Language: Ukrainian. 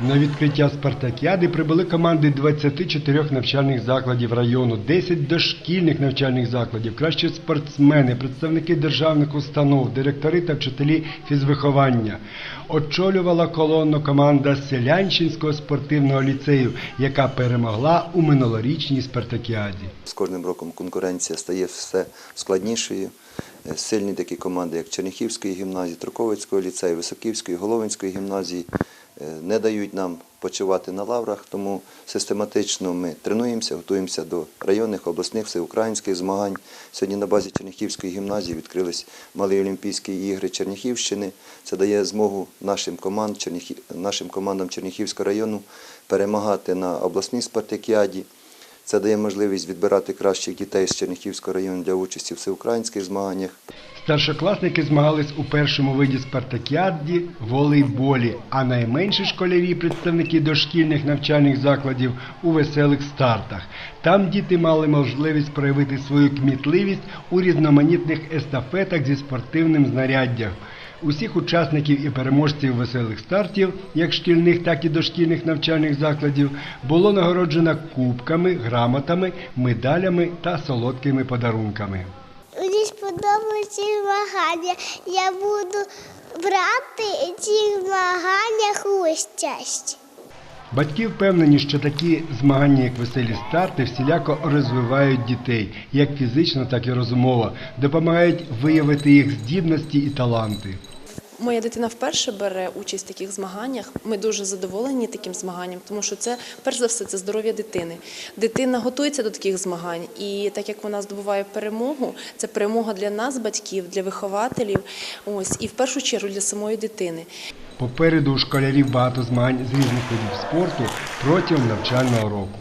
На відкриття спартакіади прибули команди 24 навчальних закладів району, 10 дошкільних навчальних закладів, кращі спортсмени, представники державних установ, директори та вчителі фізвиховання. Очолювала колонну команда Селянщинського спортивного ліцею, яка перемогла у минулорічній спартакіаді. З кожним роком конкуренція стає все складнішою. Е, Сильні такі команди, як Черніхівської гімназії, Троковицького ліцею, Високівської, Головинської гімназії, не дають нам почувати на лаврах, тому систематично ми тренуємося, готуємося до районних, обласних, всеукраїнських змагань. Сьогодні на базі Черніхівської гімназії відкрились малі Олімпійські ігри Черніхівщини. Це дає змогу нашим, команд, нашим командам Черніхівського району перемагати на обласній спартакіаді. Це дає можливість відбирати кращих дітей з Черніхівського району для участі в всеукраїнських змаганнях. Старшокласники змагались у першому виді спартакіаді волейболі, а найменші школярі, представники дошкільних навчальних закладів у веселих стартах. Там діти мали можливість проявити свою кмітливість у різноманітних естафетах зі спортивним знаряддям. Усіх учасників і переможців веселих стартів, як шкільних, так і дошкільних навчальних закладів, було нагороджено кубками, грамотами, медалями та солодкими подарунками. Сподобаються змагання. Я буду брати ці змагання участь. Батьки впевнені, що такі змагання, як веселі старти, всіляко розвивають дітей, як фізично, так і розумово, допомагають виявити їх здібності і таланти. Моя дитина вперше бере участь в таких змаганнях. Ми дуже задоволені таким змаганням, тому що це перш за все це здоров'я дитини. Дитина готується до таких змагань, і так як вона здобуває перемогу, це перемога для нас, батьків, для вихователів. Ось і в першу чергу для самої дитини. Попереду у школярів багато змагань з різних видів спорту протягом навчального року.